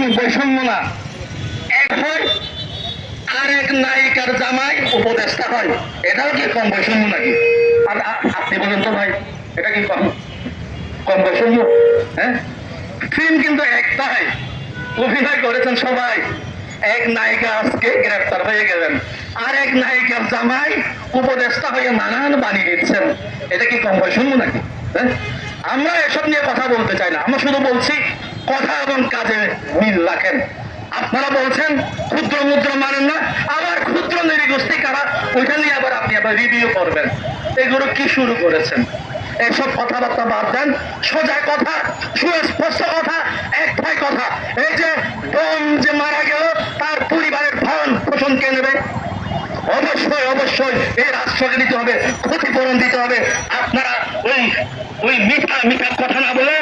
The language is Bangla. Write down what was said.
বৈষম্য না। এক হয় নায়িকার জামাই উপদেষ্টা হয়। এটাও কি কম বৈষম্য নাকি? আর আপনি বলেন তো ভাই, এটা কি কম কম বৈষম্য? হ্যাঁ? ফিল্ম কিন্তু একটাই। অভিনয় করেছেন সবাই। এক নায়িকা আজকে গ্রেফতার হয়ে গেলেন। আর এক নায়িকার জামাই উপদেষ্টা হয়ে নানান বানিয়ে দিচ্ছেন এটা কি কম বৈষম্য নাকি? হ্যাঁ? আমরা এসব নিয়ে কথা বলতে চাই না। আমরা শুধু বলছি কথা এবং কাজে মিল রাখেন। আপনারা বলছেন, ক্ষুদ্র মুদ্র মানেন না, আবার ক্ষুদ্র নিরীগোষ্ঠী কারা? ওইটা নিয়ে আবার আপনি আবার রিভিউ করবেন। এগুলো কি শুরু করেছেন? এসব কথাবার্তা বাদ দেন। সোজা কথা, সুস্পষ্ট কথা একটাই কথা। এই যে বোম যে মারা গেল, তার পরিবারের ভরণ পোষণ কে নেবে? অবশ্যই অবশ্যই, এই রাষ্ট্রকে দিতে হবে, ক্ষতিপূরণ দিতে হবে। আপনারা ওই ওই মিঠা মিঠা কথা না বলে